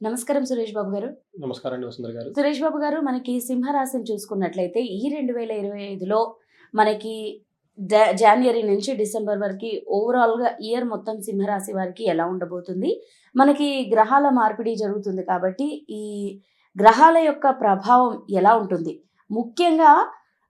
నమస్కారం సురేష్ బాబు గారు. నమస్కారం అండి గారు. సురేష్ బాబు గారు మనకి సింహరాశిని చూసుకున్నట్లయితే ఈ రెండు వేల ఇరవై ఐదులో మనకి జనవరి నుంచి డిసెంబర్ వరకు ఓవరాల్గా ఇయర్ మొత్తం సింహరాశి వారికి ఎలా ఉండబోతుంది? మనకి గ్రహాల మార్పిడి జరుగుతుంది కాబట్టి ఈ గ్రహాల యొక్క ప్రభావం ఎలా ఉంటుంది? ముఖ్యంగా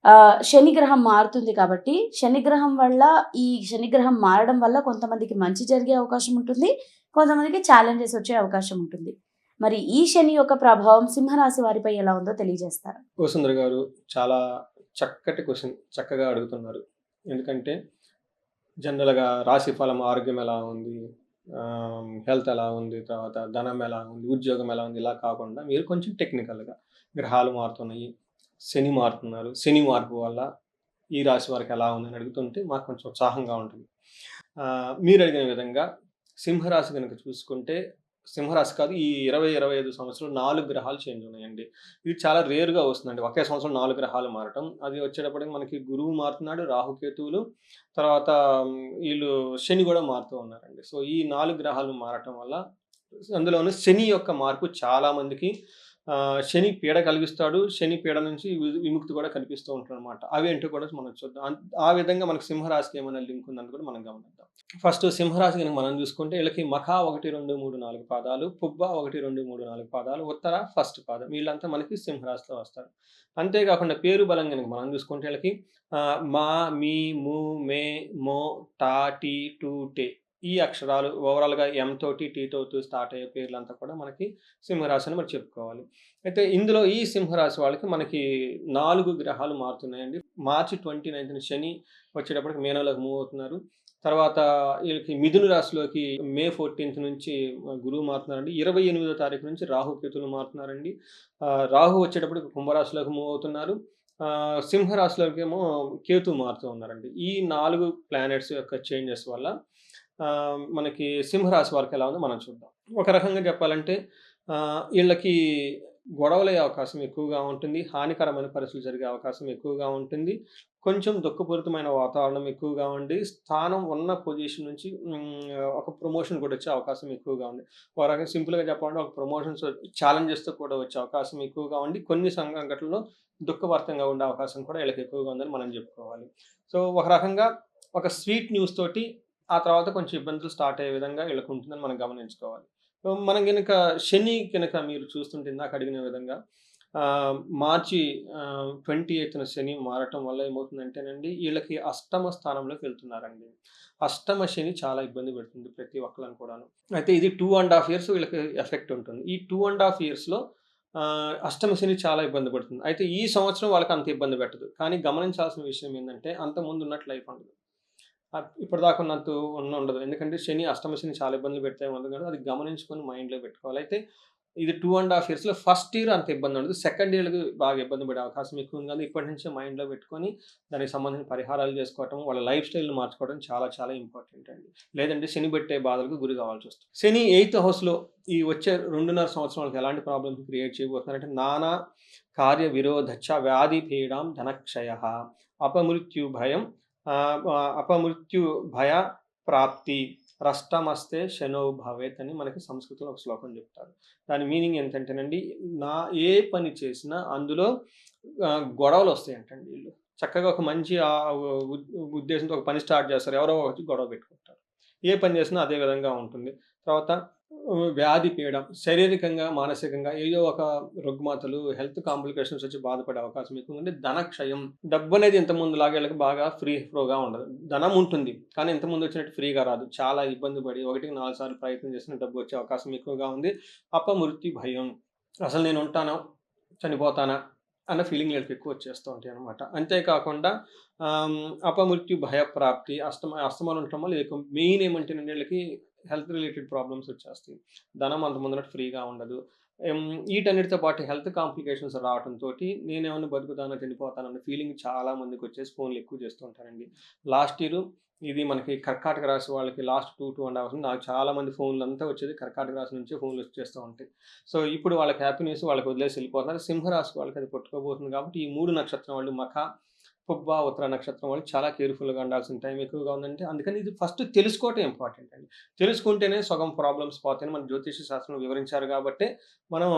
ఆ, శని గ్రహం మారుతుంది కాబట్టి శని గ్రహం వల్ల ఈ శని గ్రహం మారడం వల్ల కొంతమందికి మంచి జరిగే అవకాశం ఉంటుంది కొంతమందికి ఛాలెంజెస్ వచ్చే అవకాశం ఉంటుంది. మరి ఈ శని యొక్క ప్రభావం సింహరాశి వారిపై ఎలా ఉందో తెలియజేస్తారు. వసుంధర గారు చాలా చక్కటి క్వశ్చన్ చక్కగా అడుగుతున్నారు. ఎందుకంటే జనరల్గా రాశి ఫలం ఆరోగ్యం ఎలా ఉంది హెల్త్ ఎలా ఉంది తర్వాత ధనం ఎలా ఉంది ఉద్యోగం ఎలా ఉంది ఇలా కాకుండా మీరు కొంచెం టెక్నికల్గా గ్రహాలు మారుతున్నాయి శని మారుతున్నారు. శని మార్పు వల్ల ఈ రాశి వారికి ఎలా ఉందని అడుగుతుంటే మాకు కొంచెం ఉత్సాహంగా ఉంటుంది. మీరు అడిగిన విధంగా సింహరాశి కనుక చూసుకుంటే సింహరాశి కాదు ఈ ఇరవై ఇరవై ఐదు సంవత్సరాలు నాలుగు గ్రహాలు చేంజ్ ఉన్నాయండి. ఇది చాలా రేరుగా వస్తుందండి. ఒకే సంవత్సరం నాలుగు గ్రహాలు మారటం. అది వచ్చేటప్పటికి మనకి గురువు మారుతున్నాడు రాహుకేతువులు తర్వాత వీళ్ళు శని కూడా మారుతూ ఉన్నారండి. సో ఈ నాలుగు గ్రహాలు మారటం వల్ల అందులోనూ శని యొక్క మార్పు చాలామందికి శని పీడ కలిగిస్తాడు. శని పీడ నుంచి విముక్తి కూడా కల్పిస్తూ ఉంటాడు అనమాట అవి ఏంటో కూడా మనం చూద్దాం. ఆ విధంగా మనకు సింహరాశికి ఏమైనా లింక్ ఉందని కూడా మనం గమనిద్దాం. ఫస్ట్ సింహరాశి కనుక మనం చూసుకుంటే వీళ్ళకి మఖ ఒకటి రెండు మూడు నాలుగు పాదాలు పుబ్బ ఒకటి రెండు మూడు నాలుగు పాదాలు ఉత్తర ఫస్ట్ పాదం. వీళ్ళంతా మనకి సింహరాశిలో వస్తారు. అంతేకాకుండా పేరు బలం కనుక మనం చూసుకుంటే వీళ్ళకి మా మీ ము మే మో టా టీ టూ టే ఈ అక్షరాలు ఓవరాల్గా ఎం తోటి టీ తోటి స్టార్ట్ అయ్యే పేర్లంతా కూడా మనకి సింహరాశి అని మనం చెప్పుకోవాలి. అయితే ఇందులో ఈ సింహరాశి వాళ్ళకి మనకి నాలుగు గ్రహాలు మారుతున్నాయండి. మార్చి ట్వంటీ నైన్త్న శని వచ్చేటప్పటికి మేనలోకి మూవ్ అవుతున్నారు. తర్వాత వీళ్ళకి మిథున రాశిలోకి మే ఫోర్టీన్త్ నుంచి గురువు మారుతున్నారండి. ఇరవై ఎనిమిదో తారీఖు నుంచి రాహు కేతులు మారుతున్నారండి. రాహు వచ్చేటప్పటికి కుంభరాశిలోకి మూవ్ అవుతున్నారు. సింహరాశిలోకి ఏమో కేతు మారుతూ ఉన్నారండి. ఈ నాలుగు ప్లానెట్స్ యొక్క చేంజెస్ వల్ల మనకి సింహరాశి వారికి ఎలా ఉందో మనం చూద్దాం. ఒక రకంగా చెప్పాలంటే వీళ్ళకి గొడవలయ్యే అవకాశం ఎక్కువగా ఉంటుంది హానికరమైన పరిస్థితులు జరిగే అవకాశం ఎక్కువగా ఉంటుంది కొంచెం దుఃఖపూరితమైన వాతావరణం ఎక్కువగా ఉండి స్థానం ఉన్న పొజిషన్ నుంచి ఒక ప్రమోషన్ కూడా వచ్చే అవకాశం ఎక్కువగా ఉంది. ఒక రకంగా సింపుల్గా చెప్పాలంటే ఒక ప్రమోషన్స్ ఛాలెంజెస్తో కూడా వచ్చే అవకాశం ఎక్కువగా ఉండి కొన్ని సంఘటనలో దుఃఖభర్తంగా ఉండే అవకాశం కూడా వీళ్ళకి ఎక్కువగా ఉందని మనం చెప్పుకోవాలి. సో ఒక రకంగా ఒక స్వీట్ న్యూస్ తోటి ఆ తర్వాత కొంచెం ఇబ్బందులు స్టార్ట్ అయ్యే విధంగా వీళ్ళకి ఉంటుందని మనం గమనించుకోవాలి. మనం కనుక శని కనుక మీరు చూస్తుంటే ఇందాక అడిగిన విధంగా మార్చి ట్వంటీ ఎయిత్న శని మారటం వల్ల ఏమవుతుందంటేనండి వీళ్ళకి అష్టమ స్థానంలోకి వెళ్తున్నారండి. అష్టమ శని చాలా ఇబ్బంది పెడుతుంది ప్రతి ఒక్కళ్ళని కూడాను. అయితే ఇది టూ అండ్ హాఫ్ ఇయర్స్ వీళ్ళకి ఎఫెక్ట్ ఉంటుంది. ఈ టూ అండ్ హాఫ్ ఇయర్స్లో అష్టమ శని చాలా ఇబ్బంది పడుతుంది. అయితే ఈ సంవత్సరం వాళ్ళకి అంత ఇబ్బంది పెట్టదు. కానీ గమనించాల్సిన విషయం ఏంటంటే అంత ముందు ఉన్నట్లు లైఫ్ ఉండదు. ఇప్పటిదాకా ఉన్నంత ఉన్న ఉండదు. ఎందుకంటే శని అష్టమ శని చాలా ఇబ్బందులు పెడతాయి ఉండదు కదా అది గమనించుకొని మైండ్లో పెట్టుకోవాలి. అయితే ఇది టూ అండ్ హాఫ్ ఇయర్స్లో ఫస్ట్ ఇయర్ అంత ఇబ్బంది ఉండదు. సెకండ్ ఇయర్కి బాగా ఇబ్బంది పడే అవకాశం ఎక్కువ ఉంది. కానీ ఇప్పటి నుంచే మైండ్లో పెట్టుకొని దానికి సంబంధించిన పరిహారాలు చేసుకోవటం వాళ్ళ లైఫ్ స్టైల్ని మార్చుకోవడం చాలా చాలా ఇంపార్టెంట్ అండి. లేదంటే శని పెట్టే బాధలకు గురి కావాల్సి వస్తుంది. శని ఎయిత్ హౌస్లో ఈ వచ్చే రెండున్నర సంవత్సరాలకు ఎలాంటి ప్రాబ్లమ్స్ క్రియేట్ చేయబోతున్నారంటే నానా కార్య విరోధచ్చ వ్యాధి పీడాం ధనక్షయ అపమృత్యు భయం అపమృత్యు భయ ప్రాప్తి రష్టమస్తే శనో భవేత్ అని మనకి సంస్కృతంలో ఒక శ్లోకం చెప్తారు. దాని మీనింగ్ ఏంటంటేనండి నా ఏ పని చేసినా అందులో గొడవలు వస్తాయంటండి వీళ్ళు. చక్కగా ఒక మంచి ఉద్దేశంతో ఒక పని స్టార్ట్ చేస్తారు ఎవరో ఒకటి గొడవ పెట్టుకుంటారు. ఏ పని చేసినా అదే విధంగా ఉంటుంది. తర్వాత వ్యాధి పీయడం శారీరకంగా మానసికంగా ఏదో ఒక రుగ్మతలు హెల్త్ కాంప్లికేషన్స్ వచ్చి బాధపడే అవకాశం ఎక్కువ ఉంది ధనక్షయం. డబ్బు అనేది ఇంత లాగేళ్ళకి బాగా ఫ్రీ ఫ్రోగా ఉండదు. ధనం ఉంటుంది కానీ ఇంత వచ్చినట్టు ఫ్రీగా రాదు. చాలా ఇబ్బంది పడి ఒకటికి నాలుగు సార్లు ప్రయత్నం చేసిన డబ్బు వచ్చే అవకాశం ఎక్కువగా ఉంది. అపమృత్యు భయం అసలు నేను ఉంటానా చనిపోతానా అన్న ఫీలింగ్ వీళ్ళకి ఎక్కువ వచ్చేస్తూ ఉంటాయి అనమాట అంతేకాకుండా అపమృత్యు భయప్రాప్తి అస్తమ అస్తమాలు ఉండటం వల్ల ఎక్కువ మెయిన్ ఏమంటే వీళ్ళకి హెల్త్ రిలేటెడ్ ప్రాబ్లమ్స్ వచ్చేస్తాయి. ధనం అంత ముందర ఫ్రీగా ఉండదు. వీటన్నిటితో పాటు హెల్త్ కాంప్లికేషన్స్ రావడంతో నేనేమన్నా బతుకుతానో చనిపోతానన్న ఫీలింగ్ చాలా మందికి వచ్చేసి ఫోన్లు ఎక్కువ చేస్తూ ఉంటారండి. లాస్ట్ ఇయర్ ఇది మనకి కర్కాటక రాశి వాళ్ళకి last two two and hours నాకు చాలా మంది ఫోన్లు అంతా వచ్చేది కర్కాటక రాశి నుంచే ఫోన్లు వచ్చేస్తూ ఉంటాయి. సో ఇప్పుడు వాళ్ళకి హ్యాపీనెస్ వాళ్ళకి వదిలేసి వెళ్ళిపోతున్నారు. సింహరాశి వాళ్ళకి అది కొట్టుకోబోతుంది కాబట్టి ఈ మూడు నక్షత్రం వాళ్ళు మఖ పుబ్బ ఉత్తర నక్షత్రం వాళ్ళు చాలా కేర్ఫుల్గా ఉండాల్సిన టైం ఎక్కువగా ఉందంటే అందుకని ఇది ఫస్ట్ తెలుసుకోవటం ఇంపార్టెంట్ అండి. తెలుసుకుంటేనే సగం ప్రాబ్లమ్స్ పోతాయని మన జ్యోతిష శాస్త్రం వివరించారు కాబట్టి మనం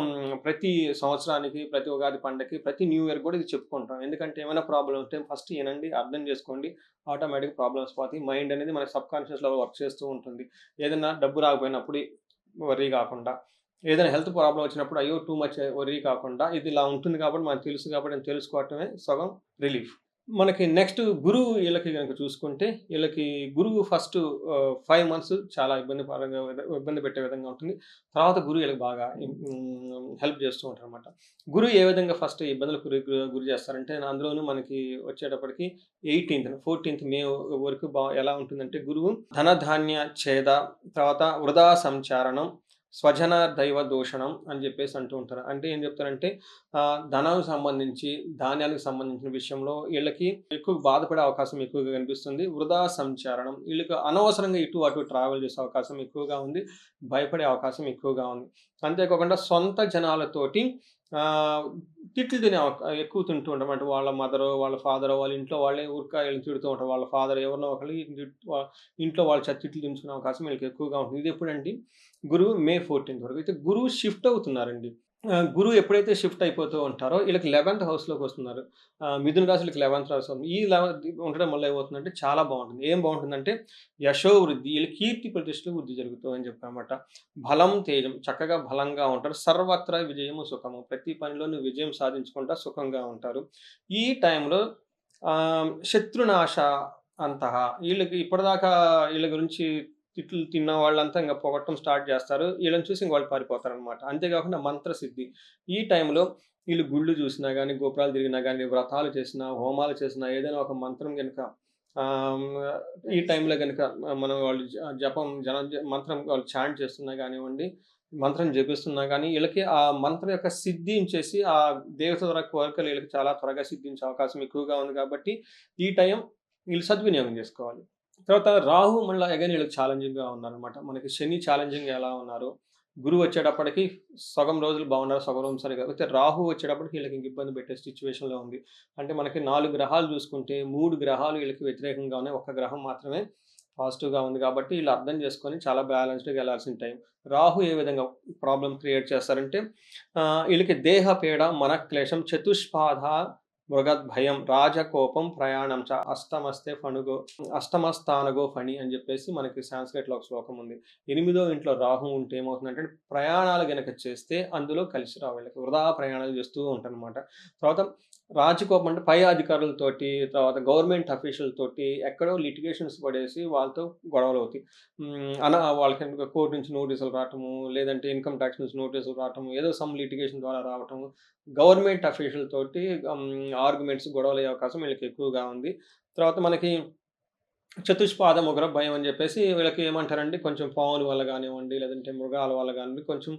ప్రతి సంవత్సరానికి ప్రతి ఉగాది పండగకి ప్రతి న్యూ ఇయర్ కూడా ఇది చెప్పుకుంటాం. ఎందుకంటే ఏమైనా ప్రాబ్లం ఉంటే ఫస్ట్ ఏనండి అర్థం చేసుకోండి ఆటోమేటిక్ ప్రాబ్లమ్స్ పోతాయి. మైండ్ అనేది మన సబ్ కాన్షియస్లో వర్క్ చేస్తూ ఉంటుంది. ఏదైనా డబ్బు రాకపోయినప్పుడు వరీ కాకుండా ఏదైనా హెల్త్ ప్రాబ్లం వచ్చినప్పుడు అయ్యో టూ మచ్ వరీ కాకుండా ఇది ఇలా ఉంటుంది కాబట్టి మనకు తెలుసు కాబట్టి తెలుసుకోవటమే సగం రిలీఫ్. మనకి నెక్స్ట్ గురువు వీళ్ళకి కనుక చూసుకుంటే వీళ్ళకి గురువు ఫస్ట్ ఫైవ్ మంత్స్ చాలా ఇబ్బంది పరంగా ఇబ్బంది పెట్టే విధంగా ఉంటుంది. తర్వాత గురువు వీళ్ళకి బాగా హెల్ప్ చేస్తూ ఉంటారు అనమాట గురువు ఏ విధంగా ఫస్ట్ ఇబ్బందులకు గురి గురి చేస్తారంటే అందులోనూ మనకి వచ్చేటప్పటికి ఎయిటీన్త్ ఫోర్టీన్త్ మే వరకు బా ఎలా ఉంటుందంటే గురువు ధనధాన్య ఛేద తర్వాత వృధా సంచారణం స్వజన దైవ దూషణం అని చెప్పేసి అంటూ ఉంటారు. అంటే ఏం చెప్తారంటే ధనానికి సంబంధించి ధాన్యానికి సంబంధించిన విషయంలో వీళ్ళకి ఎక్కువ బాధపడే అవకాశం ఎక్కువగా కనిపిస్తుంది. వృధా సంచారణం వీళ్ళకి అనవసరంగా ఇటు అటు ట్రావెల్ చేసే అవకాశం ఎక్కువగా ఉంది భయపడే అవకాశం ఎక్కువగా ఉంది. అంతేకాకుండా సొంత జనాలతోటి తిట్లు తినే ఎక్కువ తింటూ ఉంటాం. అంటే వాళ్ళ మదర్ వాళ్ళ ఫాదర్ వాళ్ళ ఇంట్లో వాళ్ళే ఊరికాయలు తిడుతూ ఉంటారు. వాళ్ళ ఫాదర్ ఎవరినో ఒకళ్ళు ఇంట్లో వాళ్ళ చేత తిట్లు అవకాశం వీళ్ళకి ఎక్కువగా ఉంటుంది. ఇది ఎప్పుడండి? గురువు మే ఫోర్టీన్త్ వరకు. అయితే గురువు షిఫ్ట్ అవుతున్నారండి. గురువు ఎప్పుడైతే షిఫ్ట్ అయిపోతూ ఉంటారో వీళ్ళకి లెవెన్త్ హౌస్లోకి వస్తున్నారు. మిథున రాశులకి లెవెన్త్ రాశి ఈ లెవెన్ ఉండడం వల్ల ఏమవుతుందంటే చాలా బాగుంటుంది. ఏం బాగుంటుందంటే యశో వృద్ధి వీళ్ళ కీర్తి ప్రతిష్టలు వృద్ధి జరుగుతుంది అని చెప్పామన్నమాట బలం తేజం చక్కగా బలంగా ఉంటారు. సర్వత్రా విజయము సుఖము. ప్రతి పనిలోనూ విజయం సాధించుకుంటా సుఖంగా ఉంటారు. ఈ టైంలో శత్రునాశ అంతః వీళ్ళకి ఇప్పటిదాకా వీళ్ళ గురించి తిట్లు తిన్న వాళ్ళంతా ఇంకా పొగట్టం స్టార్ట్ చేస్తారు. వీళ్ళని చూసి ఇంక వాళ్ళు పారిపోతారు అనమాట అంతేకాకుండా మంత్రసిద్ధి. ఈ టైంలో వీళ్ళు గుళ్ళు చూసినా కానీ గోపురాలు తిరిగినా కానీ వ్రతాలు చేసినా హోమాలు చేసినా ఏదైనా ఒక మంత్రం కనుక ఈ టైంలో కనుక మనం వాళ్ళు జపం జన మంత్రం వాళ్ళు చాంట్ చేస్తున్నా కానివ్వండి మంత్రం జపిస్తున్నా కానీ వీళ్ళకి ఆ మంత్రం యొక్క సిద్ధించేసి ఆ దేవత ద్వారా కోరికలు వీళ్ళకి చాలా త్వరగా సిద్ధించే అవకాశం ఎక్కువగా ఉంది కాబట్టి ఈ టైం వీళ్ళు సద్వినియోగం చేసుకోవాలి. తర్వాత రాహు మళ్ళీ అగైన్ వీళ్ళకి ఛాలెంజింగ్గా ఉన్నారనమాట మనకి శని ఛాలెంజింగ్ ఎలా ఉన్నారు? గురువు వచ్చేటప్పటికి సగం రోజులు బాగున్నారు? సగం రోజులు సరిగా అయితే రాహు వచ్చేటప్పటికి వీళ్ళకి ఇంక ఇబ్బంది పెట్టే సిచ్యువేషన్లో ఉంది. అంటే మనకి నాలుగు గ్రహాలు చూసుకుంటే మూడు గ్రహాలు వీళ్ళకి వ్యతిరేకంగా ఉన్నాయి. గ్రహం మాత్రమే పాజిటివ్గా ఉంది కాబట్టి వీళ్ళు అర్థం చేసుకొని చాలా బ్యాలెన్స్డ్గా వెళ్ళాల్సిన టైం. రాహు ఏ విధంగా ప్రాబ్లం క్రియేట్ చేస్తారంటే వీళ్ళకి దేహ పీడ మన క్లేశం చతుష్పాధ మృగద్భయం రాజకోపం ప్రయాణం చ అష్టమస్తే ఫణుగో అష్టమస్థానగో ఫణి అని చెప్పేసి మనకి సాంస్క్రిట్లో ఒక శ్లోకం ఉంది. ఎనిమిదో ఇంట్లో రాహు ఉంటే ఏమవుతుందంటే ప్రయాణాలు గనక చేస్తే అందులో కలిసి రావు వృధా ప్రయాణాలు చేస్తూ ఉంటారనమాట తర్వాత రాజకోపం అంటే పై అధికారులతోటి తర్వాత గవర్నమెంట్ అఫీషియల్తోటి ఎక్కడో లిటిగేషన్స్ పడేసి వాళ్ళతో గొడవలు అవుతాయి అన వాళ్ళకి కోర్టు నుంచి నోటీసులు రావటము లేదంటే ఇన్కమ్ ట్యాక్స్ నుంచి నోటీసులు రావటము ఏదో సమ్ లిటిగేషన్ ద్వారా రావటము గవర్నమెంట్ అఫీషియల్ తోటి ఆర్గ్యుమెంట్స్ గొడవలు అయ్యే అవకాశం వీళ్ళకి ఎక్కువగా ఉంది. తర్వాత మనకి చతుష్పాద ముగ్ర భయం అని చెప్పేసి వీళ్ళకి ఏమంటారండి? కొంచెం పాముల వల్ల కానివ్వండి లేదంటే మృగాల వల్ల కానివ్వండి కొంచెం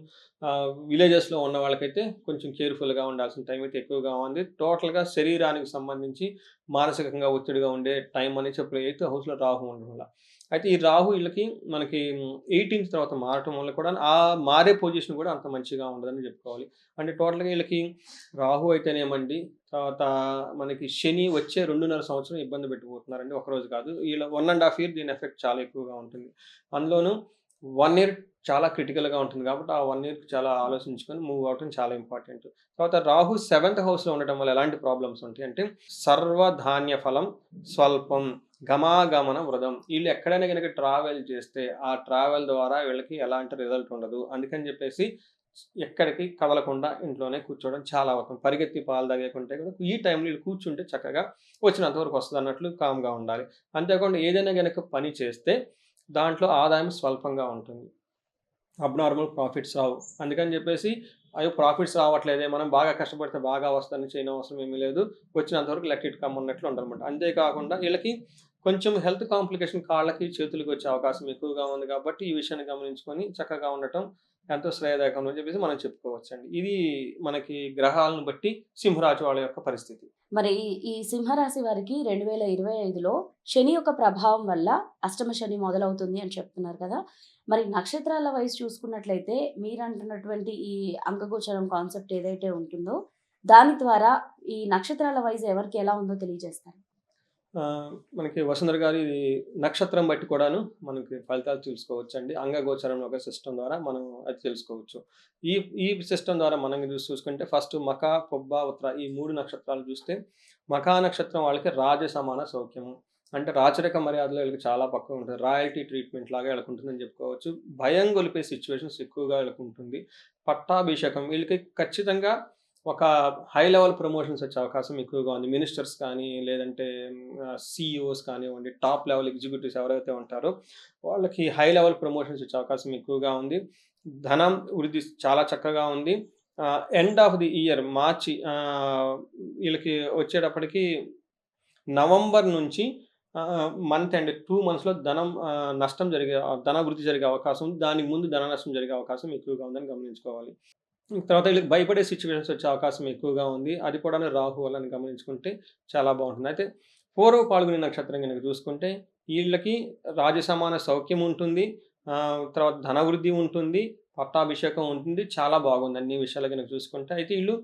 విలేజెస్లో ఉన్న వాళ్ళకైతే కొంచెం కేర్ఫుల్గా ఉండాల్సిన టైం అయితే ఎక్కువగా ఉంది. టోటల్గా శరీరానికి సంబంధించి మానసికంగా ఒత్తిడిగా ఉండే టైం అని చెప్పి ఎయిత్ హౌస్లో రాహు ఉండడం వల్ల అయితే ఈ రాహు వీళ్ళకి మనకి ఎయిటీన్త్ తర్వాత మారటం వల్ల కూడా ఆ మారే పొజిషన్ కూడా అంత మంచిగా ఉండదని చెప్పుకోవాలి. అంటే టోటల్గా వీళ్ళకి రాహు అయితేనేమండి తర్వాత మనకి శని వచ్చే రెండున్నర సంవత్సరం ఇబ్బంది పెట్టిపోతున్నారండి ఒక రోజు కాదు. వీళ్ళ వన్ అండ్ హాఫ్ ఇయర్ దీని ఎఫెక్ట్ చాలా ఎక్కువగా ఉంటుంది. అందులోనూ వన్ ఇయర్ చాలా క్రిటికల్గా ఉంటుంది కాబట్టి ఆ వన్ ఇయర్ చాలా ఆలోచించుకొని మూవ్ అవటం చాలా ఇంపార్టెంట్. తర్వాత రాహు సెవెంత్ హౌస్లో ఉండటం వల్ల ఎలాంటి ప్రాబ్లమ్స్ ఉంటాయి అంటే సర్వధాన్య ఫలం స్వల్పం గమాగమన వృధం. వీళ్ళు ఎక్కడైనా కనుక ట్రావెల్ చేస్తే ఆ ట్రావెల్ ద్వారా వీళ్ళకి ఎలాంటి రిజల్ట్ ఉండదు. అందుకని చెప్పేసి ఎక్కడికి కదలకుండా ఇంట్లోనే కూర్చోవడం చాలా అవసరం. పరిగెత్తి పాలు తాగేకుంటే కూడా ఈ టైంలో వీళ్ళు కూర్చుంటే చక్కగా వచ్చినంత వరకు వస్తుంది అన్నట్లు కామ్గా ఉండాలి. అంతేకాకుండా ఏదైనా కనుక పని చేస్తే దాంట్లో ఆదాయం స్వల్పంగా ఉంటుంది. అబ్నార్మల్ ప్రాఫిట్స్ రావు. అందుకని చెప్పేసి అయ్యో ప్రాఫిట్స్ రావట్లేదే మనం బాగా కష్టపడితే బాగా వస్తుందని చేయడం అవసరం ఏమీ లేదు వచ్చినంతవరకు లెట్ ఇట్ కమ్ ఉన్నట్లు ఉంటారన్నమాట అంతేకాకుండా వీళ్ళకి కొంచెం హెల్త్ కాంప్లికేషన్ కాళ్ళకి చేతులకి వచ్చే అవకాశం ఎక్కువగా ఉంది కాబట్టి ఈ విషయాన్ని గమనించుకొని చక్కగా ఉండటం ఎంతో శ్రేయదాయకం అని చెప్పేసి మనం చెప్పుకోవచ్చండి. ఇది మనకి గ్రహాలను బట్టి సింహరాజు వాళ్ళ యొక్క పరిస్థితి. మరి ఈ సింహరాశి వారికి రెండు వేల ఇరవై ఐదులో శని యొక్క ప్రభావం వల్ల అష్టమ శని మొదలవుతుంది అని చెప్తున్నారు కదా. మరి నక్షత్రాల వయసు చూసుకున్నట్లయితే మీరు అంటున్నటువంటి ఈ అంకగోచరం కాన్సెప్ట్ ఏదైతే ఉంటుందో దాని ద్వారా ఈ నక్షత్రాల వయసు ఎవరికి ఎలా ఉందో తెలియజేస్తారు? మనకి వసుంధర గారి నక్షత్రం బట్టి కూడాను మనకి ఫలితాలు తెలుసుకోవచ్చు అండి అంగగోచరం ఒక సిస్టమ్ ద్వారా మనం అది తెలుసుకోవచ్చు. ఈ ఈ సిస్టమ్ ద్వారా మనం చూసి చూసుకుంటే ఫస్ట్ మఖ పొబ్బ ఉత్తర ఈ మూడు నక్షత్రాలు చూస్తే మకా నక్షత్రం వాళ్ళకి రాజ సమాన సౌఖ్యము అంటే రాచరిక మర్యాదలో వీళ్ళకి చాలా పక్కగా ఉంటుంది. రాయల్టీ ట్రీట్మెంట్ లాగా వీళ్ళకుంటుందని చెప్పుకోవచ్చు. భయం గొలిపే సిచ్యువేషన్స్ ఎక్కువగా వీళ్ళకి ఉంటుంది. పట్టాభిషేకం వీళ్ళకి ఖచ్చితంగా ఒక హై లెవెల్ ప్రమోషన్స్ వచ్చే అవకాశం ఎక్కువగా ఉంది. మినిస్టర్స్ కానీ లేదంటే సిఇఓస్ కానివ్వండి టాప్ లెవెల్ ఎగ్జిక్యూటివ్స్ ఎవరైతే ఉంటారో వాళ్ళకి హై లెవెల్ ప్రమోషన్స్ వచ్చే అవకాశం ఎక్కువగా ఉంది. ధనం వృద్ధి చాలా చక్కగా ఉంది. End of the year March వీళ్ళకి వచ్చేటప్పటికి నవంబర్ నుంచి మంత్ అండ్ టూ మంత్స్లో ధనం నష్టం జరిగే ధన వృద్ధి జరిగే అవకాశం దానికి ముందు ధన నష్టం జరిగే అవకాశం ఎక్కువగా ఉందని గమనించుకోవాలి. తర్వాత వీళ్ళకి భయపడే సిచ్యువేషన్స్ వచ్చే అవకాశం ఎక్కువగా ఉంది. అది కూడా రాహు వల్ల గమనించుకుంటే చాలా బాగుంటుంది. అయితే పూర్వ పాల్గొనే నక్షత్రం కనుక చూసుకుంటే వీళ్ళకి రాజసమాన సౌఖ్యం ఉంటుంది. తర్వాత ధనవృద్ధి ఉంటుంది. పట్టాభిషేకం ఉంటుంది. చాలా బాగుంది అన్ని విషయాలు కనుక చూసుకుంటే. అయితే వీళ్ళు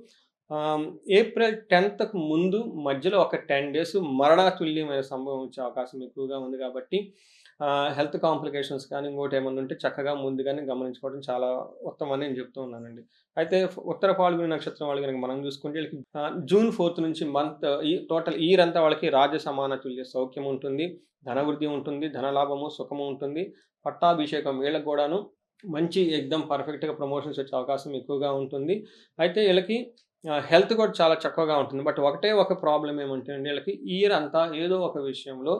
ఏప్రిల్ టెన్త్కు ముందు మధ్యలో ఒక టెన్ డేస్ మరణతుల్యమైన సంభవం వచ్చే అవకాశం ఎక్కువగా ఉంది కాబట్టి హెల్త్ కాంప్లికేషన్స్ కానీ ఇంకోటి ఏమైనా ఉంటే చక్కగా ముందుగానే గమనించుకోవడం చాలా ఉత్తమం అని నేను చెప్తూ ఉన్నానండి. అయితే ఉత్తర పాల్గొని నక్షత్రం వాళ్ళు కనుక మనం చూసుకుంటే వీళ్ళకి జూన్ ఫోర్త్ నుంచి మంత్ ఈ టోటల్ ఇయర్ అంతా వాళ్ళకి రాజ్య సమాన తుల్య సౌఖ్యం ఉంటుంది ధనవృద్ధి ఉంటుంది ధనలాభము సుఖము ఉంటుంది పట్టాభిషేకం వీళ్ళకి కూడాను మంచి ఎగ్దమ్ పర్ఫెక్ట్గా ప్రమోషన్స్ వచ్చే అవకాశం ఎక్కువగా ఉంటుంది. అయితే వీళ్ళకి హెల్త్ కూడా చాలా చక్కగా ఉంటుంది. బట్ ఒకటే ఒక ప్రాబ్లం ఏమంటే అండి వీళ్ళకి ఇయర్ అంతా ఏదో ఒక విషయంలో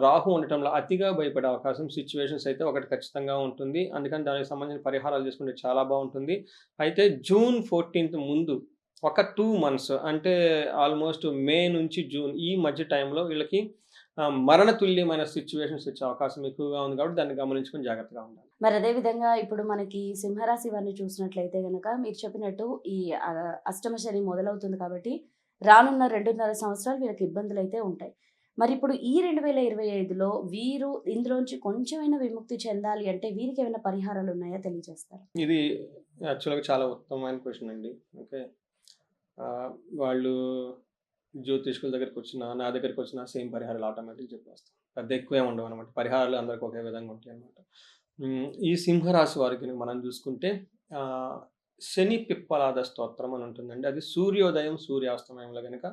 రాహు ఉండటంలో అతిగా భయపడే అవకాశం సిచ్యువేషన్స్ అయితే ఒకటి ఖచ్చితంగా ఉంటుంది. అందుకని దానికి సంబంధించిన పరిహారాలు చేసుకుంటే చాలా బాగుంటుంది. అయితే జూన్ ఫోర్టీన్త్ ముందు ఒక టూ మంత్స్ అంటే ఆల్మోస్ట్ మే నుంచి జూన్ ఈ మధ్య టైంలో వీళ్ళకి ఆ, మరణతుల్యమైన సిచ్యువేషన్స్ వచ్చే అవకాశం ఎక్కువగా ఉంది కాబట్టి దాన్ని గమనించుకొని జాగ్రత్తగా ఉండాలి. మరి అదే విధంగా ఇప్పుడు మనకి సింహరాశి వారిని చూసినట్లయితే కనుక మీరు చెప్పినట్టు ఈ అష్టమ శని మొదలవుతుంది కాబట్టి రానున్న రెండున్నర సంవత్సరాలు వీళ్ళకి ఇబ్బందులు అయితే ఉంటాయి. మరి ఇప్పుడు ఈ రెండు వేల ఇరవై ఐదులో వీరు ఇందులోంచి కొంచెమైనా విముక్తి చెందాలి అంటే వీరికి ఏమైనా పరిహారాలు ఉన్నాయా తెలియజేస్తారు? ఇది యాక్చువల్గా చాలా ఉత్తమమైన క్వశ్చన్ అండి. ఓకే. వాళ్ళు జ్యోతిష్కుల దగ్గరికి వచ్చినా నా దగ్గరికి వచ్చినా సేమ్ పరిహారాలు ఆటోమేటిక్ చెప్పేస్తాం పెద్ద ఎక్కువ ఉండవు అనమాట పరిహారాలు అందరికి ఒకే విధంగా ఉంటాయి అనమాట ఈ సింహరాశి వారికి మనం చూసుకుంటే శని పిప్పలాద స్తోత్రం అని ఉంటుందండి. అది సూర్యోదయం సూర్యాస్తమయంలో కనుక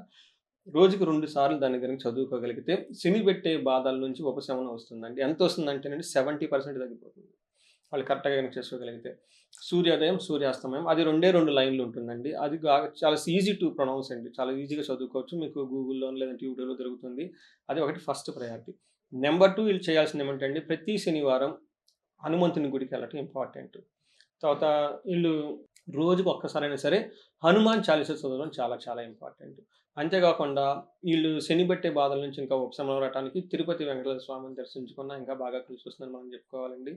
రోజుకి రెండు సార్లు దాన్ని కనుక చదువుకోగలిగితే సిమి పెట్టే బాధల నుంచి ఉపశమనం వస్తుందండి. ఎంత వస్తుందంటేనండి సెవెంటీ పర్సెంట్ తగ్గిపోతుంది. వాళ్ళు కరెక్ట్గా కనుక చేసుకోగలిగితే. సూర్యోదయం సూర్యాస్తమయం అది రెండే రెండు లైన్లు ఉంటుందండి. అది చాలా ఈజీ టు ప్రొనౌన్స్ అండి. చాలా ఈజీగా చదువుకోవచ్చు. మీకు గూగుల్లో లేదంటే యూట్యూబ్లో దొరుకుతుంది. అది ఒకటి ఫస్ట్ ప్రయారిటీ నెంబర్ టూ వీళ్ళు చేయాల్సింది ఏమంటండి ప్రతి శనివారం హనుమంతుని గుడికి వెళ్ళటం ఇంపార్టెంట్ తర్వాత వీళ్ళు రోజుకు ఒక్కసారైనా సరే హనుమాన్ చాలీసా చదవడం చాలా చాలా ఇంపార్టెంట్. అంతేకాకుండా వీళ్ళు శని పెట్టే బాధల నుంచి ఇంకా ఉపశమనం రావడానికి తిరుపతి వెంకటేశ్వర స్వామిని దర్శించుకున్నా ఇంకా బాగా కలిసి వస్తుందని మనం చెప్పుకోవాలండి.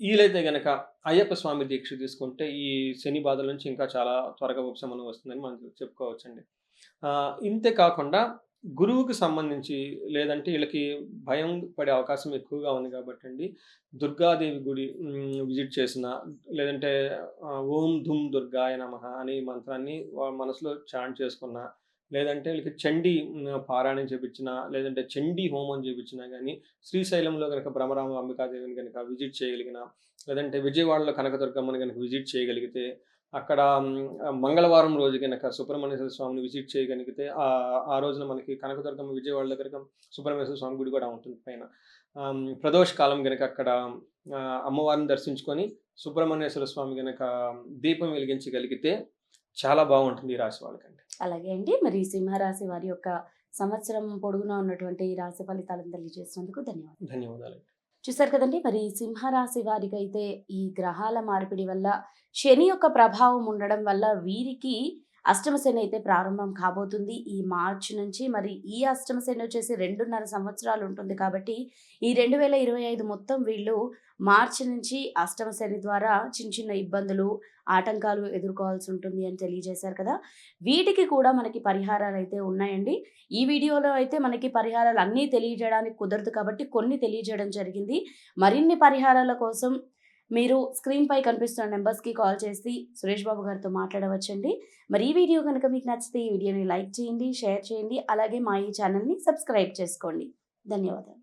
వీలైతే గనక అయ్యప్ప స్వామి దీక్ష తీసుకుంటే ఈ శని బాధల నుంచి ఇంకా చాలా త్వరగా ఉపశమనం వస్తుందని మనం చెప్పుకోవచ్చండి. ఇంతే కాకుండా గురువుకి సంబంధించి లేదంటే వీళ్ళకి భయం పడే అవకాశం ఎక్కువగా ఉంది కాబట్టి అండి దుర్గాదేవి గుడి విజిట్ చేసిన లేదంటే ఓం ధుమ్ దుర్గాయ నమః అనే మంత్రాన్ని మనసులో చాంట్ చేసుకున్న లేదంటే వీళ్ళకి చండీ పారాయణం చేపించిన లేదంటే చండీ హోమం చేపించినా కానీ శ్రీశైలంలో కనుక భ్రమరామ అంబికాదేవిని కనుక విజిట్ చేయగలిగిన లేదంటే విజయవాడలో కనకదుర్గమ్మని కనుక విజిట్ చేయగలిగితే అక్కడ మంగళవారం రోజు కనుక సుబ్రహ్మణ్యేశ్వర స్వామిని విజిట్ చేయగలిగితే ఆ ఆ రోజున మనకి కనకదుర్గమ్మ విజయవాడ దగ్గర సుబ్రహ్మణ్యేశ్వర స్వామి గుడి కూడా ఉంటుంది పైన. ప్రదోష కాలం గనక అక్కడ అమ్మవారిని దర్శించుకొని సుబ్రహ్మణ్యేశ్వర స్వామి గనక దీపం వెలిగించగలిగితే చాలా బాగుంటుంది ఈ రాశి వాళ్ళకండి అలాగే అండి. మరి సింహరాశి వారి యొక్క సంవత్సరం పొడుగునా ఉన్నటువంటి ఈ రాశి ఫలితాలను తెలియజేసినందుకు ధన్యవాదాలు. ధన్యవాదాలు చూసారు కదండి మరి సింహరాశి వారికి అయితే ఈ గ్రహాల మార్పిడి వల్ల శని యొక్క ప్రభావం ఉండడం వల్ల వీరికి అష్టమశని అయితే ప్రారంభం కాబోతుంది. ఈ మార్చ్ నుంచి మరి ఈ అష్టమశని వచ్చేసి రెండున్నర సంవత్సరాలు ఉంటుంది కాబట్టి ఈ రెండు వేల ఇరవై ఐదు మొత్తం వీళ్ళు మార్చి నుంచి అష్టమశని ద్వారా చిన్న చిన్న ఇబ్బందులు ఆటంకాలు ఎదుర్కోవాల్సి ఉంటుంది అని తెలియజేశారు కదా. వీటికి కూడా మనకి పరిహారాలు అయితే ఉన్నాయండి. ఈ వీడియోలో అయితే మనకి పరిహారాలు అన్నీ తెలియజేయడానికి కుదరదు కాబట్టి కొన్ని తెలియజేయడం జరిగింది. మరిన్ని పరిహారాల కోసం మీరు స్క్రీన్పై కనిపిస్తున్న నెంబర్స్కి కాల్ చేసి సురేష్ బాబు గారితో మాట్లాడవచ్చండి. మరి ఈ వీడియో కనుక మీకు నచ్చితే ఈ వీడియోని లైక్ చేయండి షేర్ చేయండి అలాగే మా ఈ ఛానల్ని సబ్స్క్రైబ్ చేసుకోండి. ధన్యవాదాలు.